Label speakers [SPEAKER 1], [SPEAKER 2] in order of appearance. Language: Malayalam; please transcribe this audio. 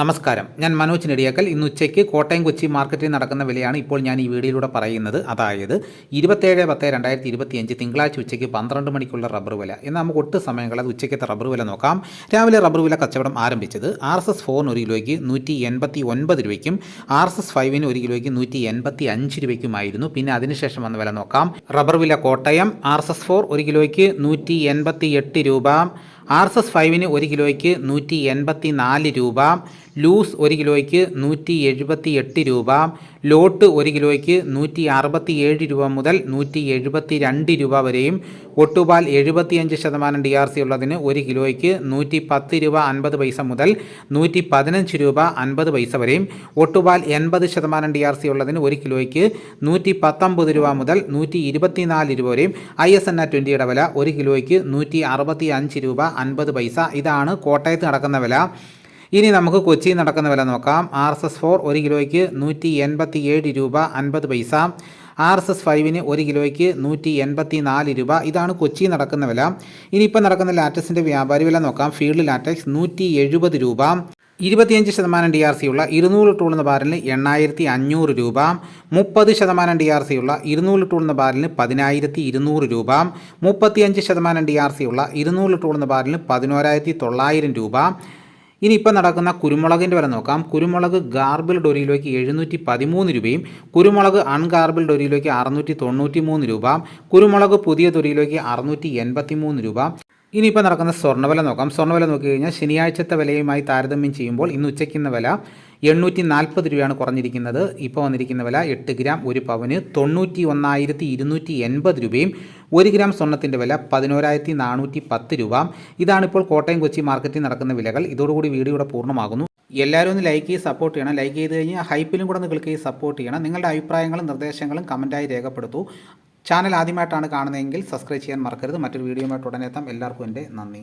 [SPEAKER 1] നമസ്കാരം. ഞാൻ മനോജ് നെടിയാക്കൽ. ഇന്ന് ഉച്ചയ്ക്ക് കോട്ടയം കൊച്ചി മാർക്കറ്റിൽ നടക്കുന്ന വിലയാണ് ഇപ്പോൾ ഞാൻ ഈ വീഡിയോയിലൂടെ പറയുന്നത്. അതായത് ഇരുപത്തേഴ് പത്ത് രണ്ടായിരത്തി ഇരുപത്തിയഞ്ച് തിങ്കളാഴ്ച ഉച്ചയ്ക്ക് പന്ത്രണ്ട് മണിക്കുള്ള റബ്ബർ വില. എന്നാൽ നമുക്ക് ഒട്ട് സമയങ്ങളത് ഉച്ചയ്ക്കത്തെ റബ്ബർ വില നോക്കാം. രാവിലെ റബ്ബർ വില കച്ചവടം ആരംഭിച്ചത് ആർ എസ് എസ് ഫോറിന് ഒരു കിലോയ്ക്ക് നൂറ്റി എൺപത്തി ഒൻപത് രൂപയ്ക്കും ആർ എസ് എസ് ഫൈവിന് ഒരു കിലോയ്ക്ക് നൂറ്റി എൺപത്തി അഞ്ച് രൂപയ്ക്കുമായിരുന്നു. പിന്നെ അതിനുശേഷം വന്ന വില നോക്കാം. റബ്ബർ വില Kottayam R S S four ഒരു കിലോയ്ക്ക് നൂറ്റി എൺപത്തി എട്ട് രൂപ ആർ എസ് എസ് ഫൈവിന് ഒരു കിലോയ്ക്ക് നൂറ്റി എൺപത്തി നാല് രൂപ ലൂസ് ഒരു കിലോയ്ക്ക് നൂറ്റി എഴുപത്തി എട്ട് രൂപ ലോട്ട് ഒരു കിലോയ്ക്ക് നൂറ്റി അറുപത്തി ഏഴ് രൂപ മുതൽ നൂറ്റി എഴുപത്തി രണ്ട് രൂപ വരെയും ഒട്ടുപാൽ എഴുപത്തിയഞ്ച് ശതമാനം ഡി ആർ സി ഉള്ളതിന് ഒരു കിലോയ്ക്ക് നൂറ്റി പത്ത് രൂപ അൻപത് പൈസ മുതൽ നൂറ്റി പതിനഞ്ച് രൂപ അൻപത് പൈസ വരെയും ഒട്ടുപാൽ എൺപത് ശതമാനം ഡി ആർ സി ഉള്ളതിന് ഒരു കിലോയ്ക്ക് നൂറ്റി പത്തൊമ്പത് രൂപ മുതൽ നൂറ്റി ഇരുപത്തിനാല് രൂപ വരെയും ഐ എസ് എൻ ആ ട്വന്റിയുടെ വില ഒരു കിലോയ്ക്ക് നൂറ്റി അറുപത്തി അഞ്ച് രൂപ അൻപത് പൈസ. ഇതാണ് കോട്ടയത്ത് നടക്കുന്ന വില. ഇനി നമുക്ക് കൊച്ചിയിൽ നടക്കുന്ന വില നോക്കാം. ആർ എസ് എസ് ഫോർ ഒരു കിലോയ്ക്ക് നൂറ്റി എൺപത്തി ഏഴ് രൂപ അൻപത് പൈസ. ആർ എസ് എസ് ഫൈവിന് ഒരു കിലോയ്ക്ക് നൂറ്റി എൺപത്തി നാല് രൂപ. ഇതാണ് കൊച്ചി നടക്കുന്ന വില. ഇനിയിപ്പോൾ നടക്കുന്ന ലാറ്റക്സിന്റെ വ്യാപാരി വില നോക്കാം. ഫീൽഡ് ലാറ്റക്സ് നൂറ്റി എഴുപത് രൂപ. ഇരുപത്തിയഞ്ച് ശതമാനം ഡി ആർ സി ഉള്ള ഇരുന്നൂറ് ടൂളുന്ന ബാരലിന് എണ്ണായിരത്തി അഞ്ഞൂറ് രൂപ മുപ്പത് ശതമാനം ഡി ആർ സി ഉള്ള ഇരുന്നൂറ് ടൂളുന്ന ബാരലിന് പതിനായിരത്തി ഇരുന്നൂറ് രൂപ മുപ്പത്തിയഞ്ച് ശതമാനം ഡി ആർ സി ഉള്ള ഇരുന്നൂറ് ടൂളുന്ന ബാരലിന് പതിനോരായിരത്തി തൊള്ളായിരം രൂപ. ഇനി ഇപ്പോൾ നടക്കുന്ന കുരുമുളകിന്റെ വില നോക്കാം. കുരുമുളക് ഗാർബിൾഡ് ഡൊരിയിലേക്ക് എഴുന്നൂറ്റി പതിമൂന്ന് രൂപയും കുരുമുളക് അൺഗാർബിൾഡ് ഡൊരിയിലേക്ക് അറുന്നൂറ്റി തൊണ്ണൂറ്റി മൂന്ന് രൂപ കുരുമുളക് പുതിയ ഒരു അറുന്നൂറ്റി എൺപത്തി മൂന്ന് രൂപ. ഇനിയിപ്പോൾ നടക്കുന്ന സ്വർണവില നോക്കാം. സ്വർണവില നോക്കി കഴിഞ്ഞാൽ ശനിയാഴ്ചത്തെ വിലയുമായി താരതമ്യം ചെയ്യുമ്പോൾ ഇന്ന് ഉച്ചയ്ക്കുന്ന വില എണ്ണൂറ്റി നാൽപ്പത് രൂപയാണ് കുറഞ്ഞിരിക്കുന്നത്. ഇപ്പോൾ വന്നിരിക്കുന്ന വില എട്ട് ഗ്രാം ഒരു പവന് തൊണ്ണൂറ്റി ഒന്നായിരത്തി ഇരുന്നൂറ്റി എൺപത് രൂപയും ഒരു ഗ്രാം സ്വർണത്തിന്റെ വില പതിനോരായിരത്തി നാനൂറ്റി പത്ത് രൂപ. ഇതാണിപ്പോൾ കോട്ടയം കൊച്ചി മാർക്കറ്റിൽ നടക്കുന്ന വിലകൾ. ഇതോടുകൂടി വീഡിയോ ഇവിടെ പൂർണമാകുന്നു. എല്ലാവരും ഒന്ന് ലൈക്ക് ചെയ്ത് സപ്പോർട്ട് ചെയ്യണം. ലൈക്ക് ചെയ്ത് കഴിഞ്ഞാൽ ഹൈപ്പിലും കൂടെ ഒന്ന് ക്ലിക്ക് ചെയ്ത് സപ്പോർട്ട് ചെയ്യണം. നിങ്ങളുടെ അഭിപ്രായങ്ങളും നിർദ്ദേശങ്ങളും കമന്റായി രേഖപ്പെടുത്തൂ. ചാനൽ ആദ്യമായിട്ടാണ് കാണുന്നതെങ്കിൽ സബ്സ്ക്രൈബ് ചെയ്യാൻ മറക്കരുത്. മറ്റൊരു വീഡിയോയുമായിട്ട് ഉടനെ എത്താം. എല്ലാവർക്കും എന്റെ നന്ദി.